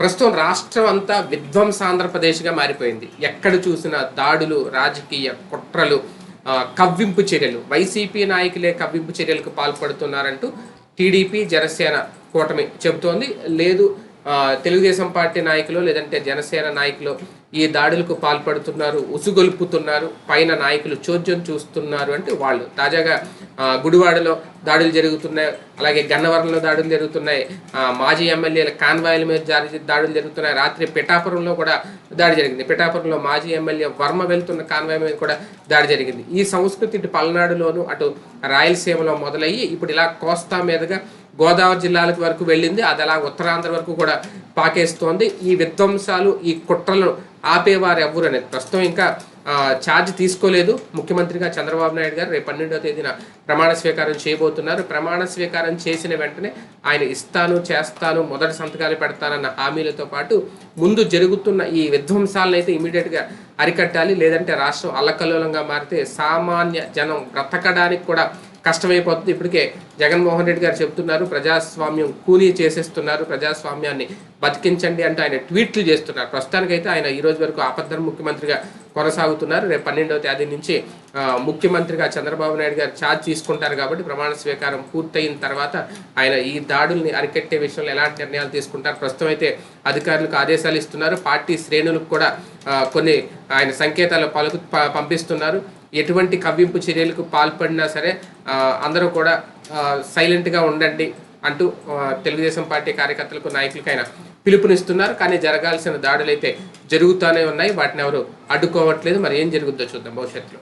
ప్రస్తుతం రాష్ట్రం అంతా విధ్వంసాంధ్రప్రదేశ్గా మారిపోయింది. ఎక్కడ చూసినా దాడులు రాజకీయ కుట్రలు కవ్వింపు చర్యలు. వైసీపీ నాయకులే కవ్వింపు చర్యలకు పాల్పడుతున్నారంటూ టీడీపీ జనసేన కూటమి చెబుతోంది. లేదు తెలుగుదేశం పార్టీ నాయకులు లేదంటే జనసేన నాయకులు ఈ దాడులకు పాల్పడుతున్నారు ఉసుగొలుపుతున్నారు పైన నాయకులు చోద్యం చూస్తున్నారు అంటే వాళ్ళు. తాజాగా గుడివాడలో దాడులు జరుగుతున్నాయి అలాగే గన్నవరంలో దాడులు జరుగుతున్నాయి మాజీ ఎమ్మెల్యేల కాన్వాయిల మీద దాడులు జరుగుతున్నాయి రాత్రి పిఠాపురంలో కూడా దాడి జరిగింది. పిఠాపురంలో మాజీ ఎమ్మెల్యే వర్మ వెళ్తున్న కాన్వాయ్ మీద కూడా దాడి జరిగింది. ఈ సంస్కృతి ఇటు పల్నాడులోను అటు రాయలసీమలో మొదలయ్యి ఇప్పుడు ఇలా కోస్తా మీదుగా గోదావరి జిల్లాలకు వరకు వెళ్ళింది. అది అలా ఉత్తరాంధ్ర వరకు కూడా పాకేస్తోంది. ఈ విధ్వంసాలు ఈ కుట్రలను ఆపేవారు ఎవరు అనేది ప్రస్తుతం ఇంకా ఛార్జ్ తీసుకోలేదు. ముఖ్యమంత్రిగా చంద్రబాబు నాయుడు గారు రేపు పన్నెండో తేదీన ప్రమాణ స్వీకారం చేయబోతున్నారు. ప్రమాణ స్వీకారం చేసిన వెంటనే ఆయన ఇస్తాను చేస్తాను మొదటి సంతకాలు పెడతానన్న హామీలతో పాటు ముందు జరుగుతున్న ఈ విధ్వంసాలను అయితే ఇమీడియట్గా అరికట్టాలి. లేదంటే రాష్ట్రం అల్లకల్లోలంగా మారితే సామాన్య జనం బ్రతకడానికి కూడా కష్టమైపోతుంది. ఇప్పటికే జగన్మోహన్ రెడ్డి గారు చెప్తున్నారు ప్రజాస్వామ్యం కూలీ చేసేస్తున్నారు ప్రజాస్వామ్యాన్ని బతికించండి అంటే ఆయన ట్వీట్లు చేస్తున్నారు. ప్రస్తుతానికైతే ఆయన ఈ రోజు వరకు ఆపద్ధర్మ ముఖ్యమంత్రిగా కొనసాగుతున్నారు. రేపు పన్నెండవ తేదీ నుంచి ముఖ్యమంత్రిగా చంద్రబాబు నాయుడు గారు ఛార్జ్ తీసుకుంటారు కాబట్టి ప్రమాణ స్వీకారం పూర్తయిన తర్వాత ఆయన ఈ దాడుల్ని అరికట్టే విషయంలో ఎలాంటి నిర్ణయాలు తీసుకుంటారు? ప్రస్తుతం అయితే అధికారులకు ఆదేశాలు ఇస్తున్నారు. పార్టీ శ్రేణులకు కూడా కొన్ని ఆయన సంకేతాలు పలుకు పంపిస్తున్నారు. ఎటువంటి కవ్వింపు చర్యలకు పాల్పడినా సరే అందరూ కూడా సైలెంట్గా ఉండండి అంటూ తెలుగుదేశం పార్టీ కార్యకర్తలకు నాయకులకైనా పిలుపునిస్తున్నారు. కానీ జరగాల్సిన దాడులు అయితే జరుగుతూనే ఉన్నాయి. వాటిని ఎవరు అడ్డుకోవట్లేదు. మరి ఏం జరుగుద్దో చూద్దాం భవిష్యత్తులో.